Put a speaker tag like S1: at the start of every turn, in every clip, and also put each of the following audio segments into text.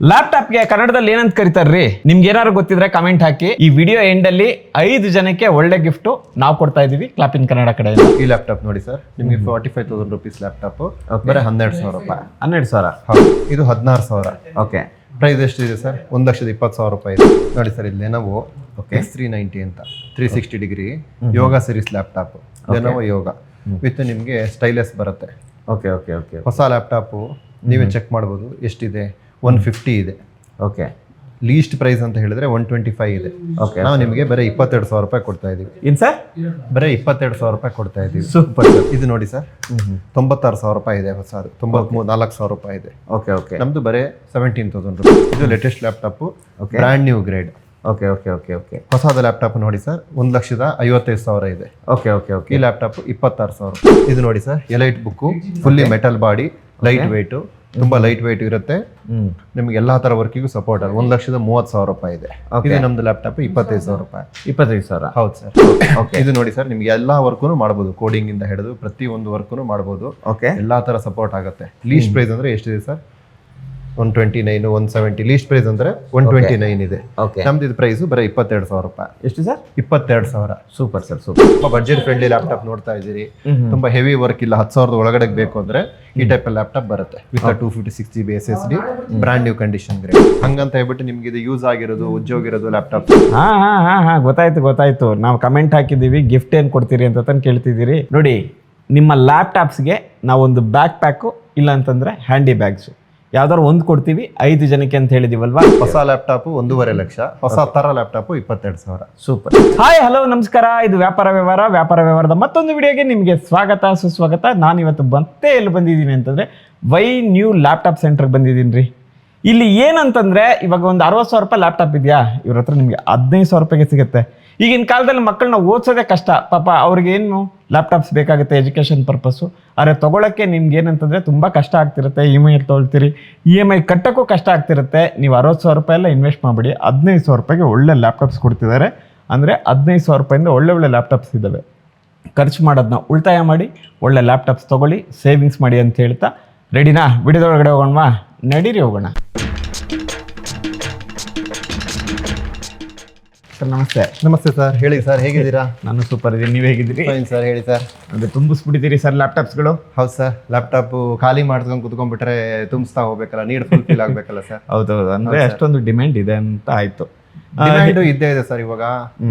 S1: ಲ್ಯಾಪ್ಟಾಪ್ಗೆ ಕನ್ನಡದಲ್ಲಿ ಏನಂತ ಕರಿತಾರ್ರಿ? ನಿಮ್ಗೆ ಏನಾದ್ರು ಗೊತ್ತಿದ್ರೆ ಕಮೆಂಟ್ ಹಾಕಿ. ಈ ವಿಡಿಯೋ ಎಂಡ್ ಅಲ್ಲಿ ಐದು ಜನಕ್ಕೆ ಒಳ್ಳೆ ಗಿಫ್ಟ್ ನಾವು ಕೊಡ್ತಾ ಇದೀವಿ. ಕ್ಲಾಪ್ ಇನ್ ಕನ್ನಡ ಕಡೆ
S2: ಈ ಲ್ಯಾಪ್ಟಾಪ್ ನೋಡಿ ಸರ್ ನಿಮಗೆ forty five thousand rupees laptop ಬರೀ ಹನ್ನೆರಡು ಸಾವಿರ ರೂಪಾಯಿ.
S1: ಹನ್ನೆರಡು ಸಾವಿರ?
S2: ಇದು ಹದಿನಾರು ಸಾವಿರ.
S1: ಓಕೆ
S2: ಪ್ರೈಸ್ ಎಷ್ಟಿದೆ ಸರ್ ಒಂದು ಲಕ್ಷದ ಇಪ್ಪತ್ತು ಸಾವಿರ ರೂಪಾಯಿ ಇದೆ. ನೋಡಿ ಸರ್ ಇಲ್ಲಿ ಲೆನೋವೋ ಓಕೆ ತ್ರೀ ನೈಂಟಿ ಅಂತ. Three sixty degree Yoga series laptop Lenovo Yoga with ನಿಮಗೆ ಸ್ಟೈಲೆಸ್ ಬರುತ್ತೆ.
S1: ಓಕೆ ಓಕೆ ಓಕೆ
S2: ಹೊಸ ಲ್ಯಾಪ್ಟಾಪು ನೀವೇ ಚೆಕ್ ಮಾಡ್ಬೋದು. ಎಷ್ಟಿದೆ? ಒನ್ ಫಿಫ್ಟಿ ಇದೆ
S1: ಓಕೆ
S2: ಲೀಸ್ಟ್ ಪ್ರೈಸ್ ಅಂತ ಹೇಳಿದ್ರೆ ಒನ್ ಟ್ವೆಂಟಿ ಫೈವ್ ಇದೆ.
S1: ಓಕೆ
S2: ನಾವು ನಿಮಗೆ ಬರೀ ಇಪ್ಪತ್ತೆರಡು ಸಾವಿರ ರೂಪಾಯಿ ಕೊಡ್ತಾ ಇದೀವಿ.
S1: ಇನ್ ಸರ್?
S2: ಬರೀ ಇಪ್ಪತ್ತೆರಡು ಸಾವಿರ ರೂಪಾಯಿ ಕೊಡ್ತಾ ಇದೀವಿ.
S1: ಸೂಪರ್
S2: ಇದು ನೋಡಿ ಸರ್. ತೊಂಬತ್ತಾರು ಸಾವಿರ ರೂಪಾಯಿ ಇದೆ ಸರ್. ತೊಂಬತ್ಮೂರು ನಾಲ್ಕು ಸಾವಿರ ರೂಪಾಯಿ ಇದೆ.
S1: ಓಕೆ ಓಕೆ
S2: ನಮ್ದು ಬರೀ ಸೆವೆಂಟೀನ್ ತೌಸಂಡ್ ರೂಪಾಯಿ ಇದು latest laptop brand new grade
S1: okay okay okay okay
S2: ಹೊಸದ ಲ್ಯಾಪ್ಟಾಪ್ ನೋಡಿ ಸರ್. ಒಂದು ಲಕ್ಷದ ಐವತ್ತೈದು ಸಾವಿರ ಇದೆ.
S1: ಓಕೆ ಓಕೆ ಓಕೆ
S2: ಈ ಲ್ಯಾಪ್ಟಾಪ್ ಇಪ್ಪತ್ತಾರು ಸಾವಿರ ಇದು ನೋಡಿ sir. Elite book fully metal body light weight ತುಂಬಾ ಲೈಟ್ ವೆಯ್ಟ್ ಇರುತ್ತೆ.
S1: ಹ್ಮ್.
S2: ನಿಮ್ಗೆ ಎಲ್ಲಾ ತರ ವರ್ಕಿಗೂ ಸಪೋರ್ಟ್ ಆಗುತ್ತೆ. ಒಂದು ಲಕ್ಷದ ಮೂವತ್ತು ಸಾವಿರ ರೂಪಾಯಿ ಇದೆ. ಇದು ನಮ್ದು ಲ್ಯಾಪ್ಟಾಪ್ ಇಪ್ಪತ್ತೈದು ಸಾವಿರ ರೂಪಾಯಿ.
S1: ಇಪ್ಪತ್ತೈದು ಸಾವಿರ.
S2: ಹೌದು ಸರ್ ಇದು ನೋಡಿ ಸರ್ ನಿಮ್ಗೆ ಎಲ್ಲಾ ವರ್ಕೂ ಮಾಡ್ಬೋದು. ಕೋಡಿಂಗ್ ಇಂದ ಹಿಡಿದು ಪ್ರತಿ ಒಂದು ವರ್ಕೂ ಮಾಡ್ಬೋದು.
S1: ಓಕೆ
S2: ಎಲ್ಲಾ ತರ ಸಪೋರ್ಟ್ ಆಗುತ್ತೆ. ಲೀಸ್ಟ್ ಪ್ರೈಸ್ ಅಂದ್ರೆ ಎಷ್ಟಿದೆ sir one twenty nine one seventy list price ಅಂದ್ರೆ ಒನ್ ಟ್ವೆಂಟಿ ನೈನ್ ಇದೆ.
S1: ಓಕೆ
S2: ನಮ್ದು ಇದು ಪ್ರೈಸ್ ಬರೀ ಇಪ್ಪತ್ತೆರಡು ಸಾವಿರ ರೂಪಾಯಿ.
S1: ಎಷ್ಟು ಸರ್?
S2: ಇಪ್ಪತ್ತೆರಡು ಸಾವಿರ.
S1: Super sir super
S2: budget friendly laptop ನೋಡ್ತಾ ಇದ್ದೀರಿ. ತುಂಬಾ ಹೆವಿ ವರ್ಕ್ ಇಲ್ಲ. ಹತ್ತು ಸಾವಿರದ ಒಳಗಡೆ ಬೇಕು ಅಂದ್ರೆ ಈ ಟೈಪ್ ಲ್ಯಾಪ್ಟಾಪ್ ಬರುತ್ತೆ. With two fifty six G B S S D brand new condition grade ಹಂಗಂತ ಹೇಳ್ಬಿಟ್ಟು ನಿಮ್ಗೆ ಇದು ಯೂಸ್ ಆಗಿರೋದು ಉದ್ಯೋಗ ಇರೋದು ಲ್ಯಾಪ್ಟಾಪ್
S1: ಹಾ ಹಾ ಹಾ ಹಾ. ಗೊತ್ತಾಯ್ತು ಗೊತ್ತಾಯ್ತು. ನಾವು ಕಮೆಂಟ್ ಹಾಕಿದ್ದೀವಿ ಗಿಫ್ಟ್ ಏನು ಕೊಡ್ತೀರಿ ಅಂತ ತಂದು ಕೇಳ್ತಿದ್ದೀರಿ. ನೋಡಿ ನಿಮ್ಮ ಲ್ಯಾಪ್ಟಾಪ್ಸ್ಗೆ ನಾವೊಂದು ಬ್ಯಾಕ್ ಪ್ಯಾಕು ಇಲ್ಲ ಅಂತಂದ್ರೆ ಹ್ಯಾಂಡಿ ಬ್ಯಾಗ್ಸು ಯಾವ್ದಾದ್ರು ಒಂದು ಕೊಡ್ತೀವಿ ಐದು ಜನಕ್ಕೆ ಅಂತ ಹೇಳಿದೀವಲ್ವಾ?
S2: ಹೊಸ ಲ್ಯಾಪ್ಟಾಪ್ ಒಂದೂವರೆ ಲಕ್ಷ ಹೊಸ ತರ ಲ್ಯಾಪ್ಟಾಪ್ ಇಪ್ಪತ್ತೆರಡು ಸಾವಿರ.
S1: ಸೂಪರ್. ಹಾಯ್ ಹಲೋ ನಮಸ್ಕಾರ. ಇದು ವ್ಯಾಪಾರ ವ್ಯವಹಾರ ವ್ಯಾಪಾರ ವ್ಯವಹಾರದ ಮತ್ತೊಂದು ವಿಡಿಯೋಗೆ ನಿಮಗೆ ಸ್ವಾಗತ ಸುಸ್ವಾಗತ. ನಾನು ಇವತ್ತು ಮತ್ತೆ ಎಲ್ಲಿ ಬಂದಿದ್ದೀನಿ ಅಂತಂದ್ರೆ ವೈ ನ್ಯೂ ಲ್ಯಾಪ್ಟಾಪ್ ಸೆಂಟರ್ಗೆ ಬಂದಿದ್ದೀನಿ ರೀ ಇಲ್ಲಿ ಏನಂತಂದ್ರೆ ಇವಾಗ ಒಂದು ಅರವತ್ತು ಸಾವಿರ ರೂಪಾಯಿ ಲ್ಯಾಪ್ಟಾಪ್ ಇದೆಯಾ? ಇವ್ರ ಹತ್ರ ನಿಮಗೆ ಹದಿನೈದು ಸಾವಿರ ರೂಪಾಯಿಗೆ ಸಿಗುತ್ತೆ. ಈಗಿನ ಕಾಲದಲ್ಲಿ ಮಕ್ಕಳನ್ನ ಓದಿಸೋದೇ ಕಷ್ಟ. ಪಾಪ ಅವ್ರಿಗೆ ಏನು ಲ್ಯಾಪ್ಟಾಪ್ಸ್ ಬೇಕಾಗುತ್ತೆ ಎಜುಕೇಷನ್ ಪರ್ಪಸ್ಸು ಆದರೆ ತೊಗೊಳಕ್ಕೆ ನಿಮ್ಗೆ ಏನಂತಂದರೆ ತುಂಬ ಕಷ್ಟ ಆಗ್ತಿರುತ್ತೆ. ಇ ಎಂ ಐ ತೊಗೊಳ್ತೀರಿ. ಇ ಎಂ ಐ ಕಟ್ಟೋಕ್ಕೂ ಕಷ್ಟ ಆಗ್ತಿರುತ್ತೆ. ನೀವು ಅರವತ್ತು ಸಾವಿರ ರೂಪಾಯಿ ಎಲ್ಲ ಇನ್ವೆಸ್ಟ್ ಮಾಡಿಬಿಡಿ. ಹದಿನೈದು ಸಾವಿರ ರೂಪಾಯಿಗೆ ಒಳ್ಳೆ ಲ್ಯಾಪ್ಟಾಪ್ಸ್ ಕೊಡ್ತಿದ್ದಾರೆ. ಅಂದರೆ ಹದಿನೈದು ಸಾವಿರ ರೂಪಾಯಿಂದ ಒಳ್ಳೆ ಒಳ್ಳೆ ಲ್ಯಾಪ್ಟಾಪ್ಸ್ ಇದ್ದಾವೆ ಖರ್ಚು ಮಾಡೋದನ್ನ ಉಳಿತಾಯ ಮಾಡಿ, ಒಳ್ಳೆ ಲ್ಯಾಪ್ಟಾಪ್ಸ್ ತೊಗೊಳ್ಳಿ ಸೇವಿಂಗ್ಸ್ ಮಾಡಿ ಅಂತ ಹೇಳ್ತಾ ರೆಡಿನಾ ವಿಡಿಯೋದೊಳಗಡೆ ಹೋಗೋಣವಾ? ನಡೀರಿ ಹೋಗೋಣ. ಸರ್ ನಮಸ್ತೆ.
S2: ನಮಸ್ತೆ ಸರ್ ಹೇಳಿ ಸರ್ ಹೇಗಿದ್ದೀರಾ?
S1: ನಾನು ಸೂಪರ್ ಇದ್ದೀನಿ ನೀವು ಹೇಗಿದ್ದೀರಿ?
S2: ಫೈನ್ ಸರ್ ಹೇಳಿ ಸರ್.
S1: ಅಂದರೆ ತುಂಬಿಸ್ಬಿಟ್ಟಿದ್ದೀರಿ ಸರ್ ಲ್ಯಾಪ್ಟಾಪ್ಸ್ಗಳು
S2: ಹೌದು ಸರ್ ಲ್ಯಾಪ್ಟಾಪ್ ಖಾಲಿ ಮಾಡ್ಕೊಂಡು ಕುತ್ಕೊಂಡ್ಬಿಟ್ರೆ ತುಂಬಿಸ್ತಾ ಹೋಗ್ಬೇಕಲ್ಲ ನೀಡ್ ಫುಲ್ಫಿಲ್ ಆಗಬೇಕಲ್ಲ ಸರ್.
S1: ಹೌದೌದು ಅಂದರೆ ಅಷ್ಟೊಂದು ಡಿಮ್ಯಾಂಡ್ ಇದೆ ಅಂತ ಆಯಿತು.
S2: ಡಿಮ್ಯಾಂಡು ಇದ್ದೇ ಇದೆ ಸರ್ ಇವಾಗ.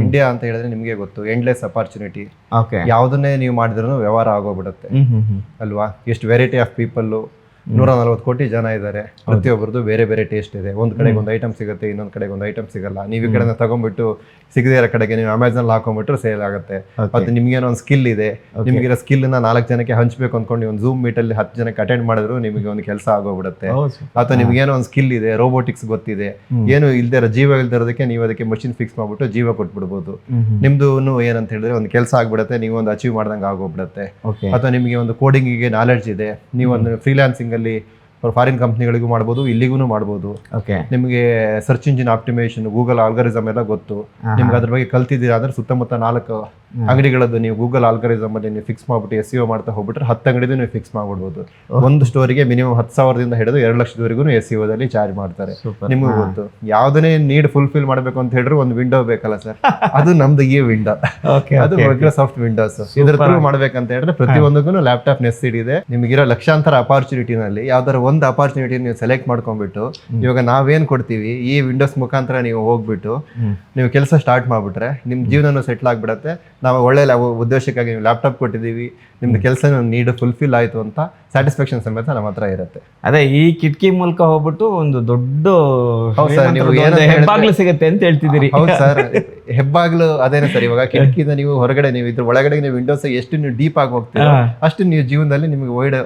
S2: ಇಂಡಿಯಾ ಅಂತ ಹೇಳಿದ್ರೆ ನಿಮಗೆ ಗೊತ್ತು ಎಂಡ್ಲೆಸ್ ಅಪಾರ್ಚುನಿಟಿ
S1: ಓಕೆ
S2: ಯಾವುದನ್ನೇ ನೀವು ಮಾಡಿದ್ರು ವ್ಯವಹಾರ ಆಗೋಗ್ಬಿಡುತ್ತೆ. ಅಲ್ವಾ? ಎಷ್ಟು ವೆರೈಟಿ ಆಫ್ ಪೀಪಲ್ಲು ನೂರ ನಲ್ವತ್ತು ಕೋಟಿ ಜನ ಇದ್ದಾರೆ. ಪ್ರತಿಯೊಬ್ಬರದ್ದು ಬೇರೆ ಬೇರೆ ಟೇಸ್ಟ್ ಇದೆ. ಒಂದ್ ಕಡೆಗೆ ಒಂದು ಐಟಮ್ ಸಿಗುತ್ತೆ ಇನ್ನೊಂದ್ ಕಡೆಗೆ ಒಂದು ಐಟಮ್ ಸಿಗಲ್ಲ. ನೀವು ಈ ಕಡೆ ತಗೊಂಡ್ಬಿಟ್ಟು ಸಿಗದೇ ಇರೋ ಕಡೆಗೆ ನೀವು ಅಮೆಝಾನ್ ಹಾಕೊಂಡ್ಬಿಟ್ರೆ ಸೇಲ್ ಆಗುತ್ತೆ. ಮತ್ತೆ ನಿಮ್ಗೇನೋ ಒಂದು ಸ್ಕಿಲ್ ಇದೆ. ನಿಮಗಿರೋ ಸ್ಕಿಲ್ನ ನಾಲ್ಕು ಜನಕ್ಕೆ ಹಂಚಬೇಕು ಅನ್ಕೊಂಡು ನೀವು ಒಂದು ಝೂಮ್ ಮೀಟ್ ಅಲ್ಲಿ ಹತ್ತು ಜನಕ್ಕೆ ಅಟೆಂಡ್ ಮಾಡಿದ್ರು ನಿಮಗೆ ಒಂದು ಕೆಲಸ ಆಗೋಗ್ಬಿಡುತ್ತೆ.
S1: ಅಥವಾ
S2: ಅಥವಾ ನಿಮ್ಗೇನೋ ಒಂದು ಸ್ಕಿಲ್ ಇದೆ ರೋಬೋಟಿಕ್ಸ್ ಗೊತ್ತಿದೆ. ಏನು ಇಲ್ದೇ ಇರೋ ಜೀವ ಇಲ್ದಿರೋದಕ್ಕೆ ನೀವು ಅದಕ್ಕೆ ಮಷಿನ್ ಫಿಕ್ಸ್ ಮಾಡ್ಬಿಟ್ಟು ಜೀವ ಕೊಟ್ಬಿಡ್ಬೋದು. ನಿಮ್ದು ಏನಂತ ಹೇಳಿದ್ರೆ ಒಂದು ಕೆಲಸ ಆಗ್ಬಿಡುತ್ತೆ ನೀವು ಒಂದು ಅಚೀವ್ ಮಾಡ್ದಂಗೆ ಆಗೋಗ್ಬಿಡುತ್ತೆ. ಅಥವಾ ನಿಮಗೆ ಒಂದು ಕೋಡಿಂಗಿಗೆ ನಾಲೆಡ್ಜ್ ಇದೆ ನೀವು ಒಂದು ಫ್ರೀಲಾನ್ಸಿಂಗ್ ಅಲ್ಲಿ ಫಾರಿನ್ ಕಂಪ್ನಿಗಳಿಗೂ ಮಾಡ್ಬೋದು ಇಲ್ಲಿಗೂ ಮಾಡ್ಬೋದು.
S1: ಓಕೆ
S2: ನಿಮಗೆ search engine optimisation Google algorithm ಎಲ್ಲ ಗೊತ್ತು. ನಿಮ್ಗೆ ಅದ್ರ ಬಗ್ಗೆ ಕಲ್ತಿದ್ದೀರಾ ಅಂದ್ರೆ ಸುತ್ತಮುತ್ತ ನಾಲ್ಕು ಅಂಗಡಿಗಳದ್ದು ನೀವು ಗೂಗಲ್ ಆಲ್ಗರಿಸಮ್ ಅಲ್ಲಿ ನೀವು ಫಿಕ್ಸ್ ಮಾಡ್ಬಿಟ್ಟು ಎಸ್ ಸಿ ಮಾಡ್ತಾ ಹೋಗ್ಬಿಟ್ರೆ ಹತ್ತು ಅಂಗಡಿದು ನೀವು ಫಿಕ್ಸ್ ಮಾಡ್ಬಿಡ್ಬೋದು ಒಂದು ಸ್ಟೋರಿಗೆ ಮಿನಿಮಮ್ ಹತ್ತು ಸಾವಿರದಿಂದ ಹಿಡಿದು ಎರಡು ಲಕ್ಷದವರೆಗೂ ಎಸ್ ಸಿ ದಲ್ಲಿ ಚಾರ್ಜ್ ಮಾಡ್ತಾರೆ. ನಿಮಗೆ ಗೊತ್ತು. ಯಾವ್ದನ್ನೇ ನೀಡ್ ಫುಲ್ಫಿಲ್ ಮಾಡ್ಬೇಕು ಅಂತ ಹೇಳಿದ್ರೆ ಒಂದು ವಿಂಡೋ ಬೇಕಲ್ಲ ಸರ್ ಅದು ನಮ್ದು ಈ ವಿಂಡೋ ಅದು ಮೈಕ್ರೋಸಾಫ್ಟ್ ವಿಂಡೋಸ್ ಇದ್ರ ಥ್ರೂ ಮಾಡ್ಬೇಕಂತ ಹೇಳಿದ್ರೆ ಪ್ರತಿಯೊಂದಕ್ಕೂ ಲ್ಯಾಪ್ಟಾಪ್ ನೆಸಿಟಿ ಇದೆ. ನಿಮಗಿರೋ ಲಕ್ಷಾಂತರ ಅಪಾರ್ಚುನಿಟಿನಲ್ಲಿ ಯಾವ್ದಾರ ಒಂದು ಅಪಾರ್ಚುನಿಟಿ ನೀವು ಸೆಲೆಕ್ಟ್ ಮಾಡ್ಕೊಂಡ್ಬಿಟ್ಟು ಇವಾಗ ನಾವೇನ್ ಕೊಡ್ತೀವಿ ಈ ವಿಂಡೋಸ್ ಮುಖಾಂತರ ನೀವು ಹೋಗ್ಬಿಟ್ಟು ನೀವು ಕೆಲಸ ಸ್ಟಾರ್ಟ್ ಮಾಡ್ಬಿಟ್ರೆ ನಿಮ್ ಜೀವನನೂ ಸೆಟ್ಲ್ ಆಗ್ಬಿಡತ್ತೆ. ನಾವು ಒಳ್ಳೆ ಉದ್ದೇಶಕ್ಕಾಗಿ ನೀವು ಲ್ಯಾಪ್ಟಾಪ್ ಕೊಟ್ಟಿದ್ದೀವಿ ನಿಮ್ದು ಕೆಲಸ ನೀಡ್ ಫುಲ್ಫಿಲ್ ಆಯ್ತು ಅಂತ ಸ್ಯಾಟಿಸ್ಫ್ಯಾಕ್ಷನ್ ಸಮೇತ ನಮ್ಮ ಹತ್ರ ಇರುತ್ತೆ.
S1: ಅದೇ ಈ ಕಿಟಕಿ ಮೂಲಕ ಹೋಗ್ಬಿಟ್ಟು ಒಂದು ದೊಡ್ಡ ಹೆಬ್ಬಾಗ್ಲು ಸಿಗುತ್ತೆ ಅಂತ ಹೇಳ್ತಿದ್ದೀರಿ.
S2: ಹೌದು ಸರ್ ಹೆಬ್ಬಾಗ್ಲು ಅದೇನೆ ಸರ್ ಇವಾಗ ಕಿಟಕಿಯಿಂದ ನೀವು ಹೊರಗಡೆ ನೀವು ಇದ್ರ ಒಳಗಡೆ ನೀವು ವಿಂಡೋಸ್ ಎಷ್ಟು ನೀವು ಡೀಪ್ ಆಗಿ ಹೋಗ್ತೀರಾ ಅಷ್ಟು ನೀವು ಜೀವನದಲ್ಲಿ ನಿಮಗೆ ವೈಡ್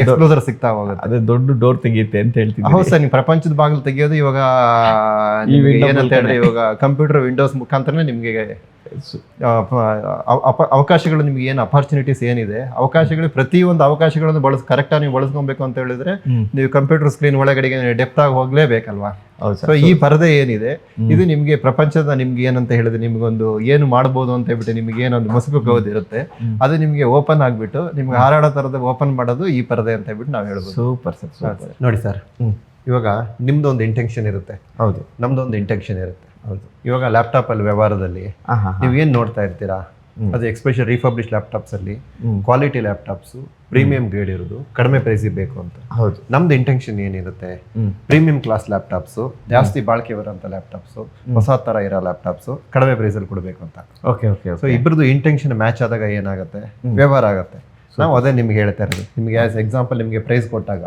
S2: ಎಕ್ಸ್ಪ್ಲೋಸರ್ ಸಿಗ್ತಾ ಹೋಗುತ್ತೆ.
S1: ಅದೇ ದೊಡ್ಡ ಡೋರ್ ತೆಗಿಯುತ್ತೆ ಅಂತ ಹೇಳ್ತೀವಿ
S2: ಹೌದು ಸರ್ ನೀವು ಪ್ರಪಂಚದ ಬಾಗಿಲು ತೆಗಿಯೋದು ಇವಾಗ ಏನಂತ ಹೇಳಿದ್ರೆ ಇವಾಗ ಕಂಪ್ಯೂಟರ್ ವಿಂಡೋಸ್ ಮುಖಾಂತರನೇ ನಿಮಗೆ ಅವಕಾಶಗಳು ನಿಮ್ಗೆ ಏನು ಅಪಾರ್ಚುನಿಟೀಸ್ ಏನಿದೆ ಅವಕಾಶಗಳು ಪ್ರತಿಯೊಂದು ಅವಕಾಶಗಳನ್ನು ಬಳಸ್ ಕರೆಕ್ಟಾಗಿ ನೀವು ಬಳಸ್ಕೊಬೇಕು ಅಂತ ಹೇಳಿದ್ರೆ ನೀವು ಕಂಪ್ಯೂಟರ್ ಸ್ಕ್ರೀನ್ ಒಳಗಡೆಗೆ ಡೆಪ್ತ್ ಆಗಿ ಹೋಗ್ಲೇಬೇಕಲ್ವಾ?
S1: ಹೌದು
S2: ಸೊ ಈ ಪರದೆ ಏನಿದೆ ಇದು ನಿಮ್ಗೆ ಪ್ರಪಂಚದ ನಿಮ್ಗೆ ಏನಂತ ಹೇಳಿದ್ರೆ ನಿಮ್ಗೊಂದು ಏನು ಮಾಡ್ಬೋದು ಅಂತ ಹೇಳ್ಬಿಟ್ಟು ನಿಮ್ಗೆ ಏನೊಂದು ಮಸುಕು ಇರುತ್ತೆ. ಅದು ನಿಮಗೆ ಓಪನ್ ಆಗ್ಬಿಟ್ಟು ನಿಮ್ಗೆ ಹಾರಾಡೋ ತರದ ಓಪನ್ ಮಾಡೋದು ಈ ಪರದೆ ಅಂತ ಹೇಳ್ಬಿಟ್ಟು ನಾವು ಹೇಳ್ಬೋದು.
S1: ಸೂಪರ್ ಸರ್
S2: ನೋಡಿ ಸರ್ ಇವಾಗ ನಿಮ್ದು ಒಂದು ಇಂಟೆನ್ಷನ್ ಇರುತ್ತೆ.
S1: ಹೌದು.
S2: ನಮ್ದು ಒಂದು ಇಂಟೆನ್ಷನ್ ಇರುತ್ತೆ.
S1: ಹೌದು.
S2: ಇವಾಗ ಲ್ಯಾಪ್ಟಾಪ್ ಅಲ್ಲಿ ವ್ಯವಹಾರದಲ್ಲಿ ನೀವು ಏನು ನೋಡ್ತಾ ಇರ್ತೀರಾ? ಅದು ಎಕ್ಸ್ಪೆಷಲ್ ಲ್ಯಾಪ್ಟಾಪ್ಸ್ ಅಲ್ಲಿ ಕ್ವಾಲಿಟಿ ಲ್ಯಾಪ್ಟಾಪ್ಸ್ ಪ್ರೀಮಿಯಂ ಗ್ರೇಡ್ ಇರೋದು ಕಡಿಮೆ ಪ್ರೈಸಿಗೆ ಬೇಕು ಅಂತ.
S1: ಹೌದು.
S2: ನಮ್ದು ಇಂಟೆನ್ಷನ್ ಏನಿರುತ್ತೆ? ಪ್ರೀಮಿಯಂ ಕ್ಲಾಸ್ ಲ್ಯಾಪ್ಟಾಪ್ಸು ಜಾಸ್ತಿ ಬಾಳಿಕೆ ಬರೋಂಥ ಲ್ಯಾಪ್ಟಾಪ್ಸು ಹೊಸ ತರ ಇರೋ ಲ್ಯಾಪ್ಟಾಪ್ಸು ಕಡಿಮೆ ಪ್ರೈಸಲ್ಲಿ ಕೊಡಬೇಕು ಅಂತ.
S1: ಓಕೆ ಓಕೆ
S2: ಸೊ ಇಬ್ಬರದು ಇಂಟೆನ್ಷನ್ ಮ್ಯಾಚ್ ಆದಾಗ ಏನಾಗುತ್ತೆ? ವ್ಯವಹಾರ ಆಗುತ್ತೆ. ನಾವು ಅದೇ ನಿಮ್ಗೆ ಹೇಳ್ತಾ ಇರೋದು. ನಿಮಗೆ ಆಸ್ ಎಕ್ಸಾಂಪಲ್ ನಿಮಗೆ ಪ್ರೈಸ್ ಕೊಟ್ಟಾಗ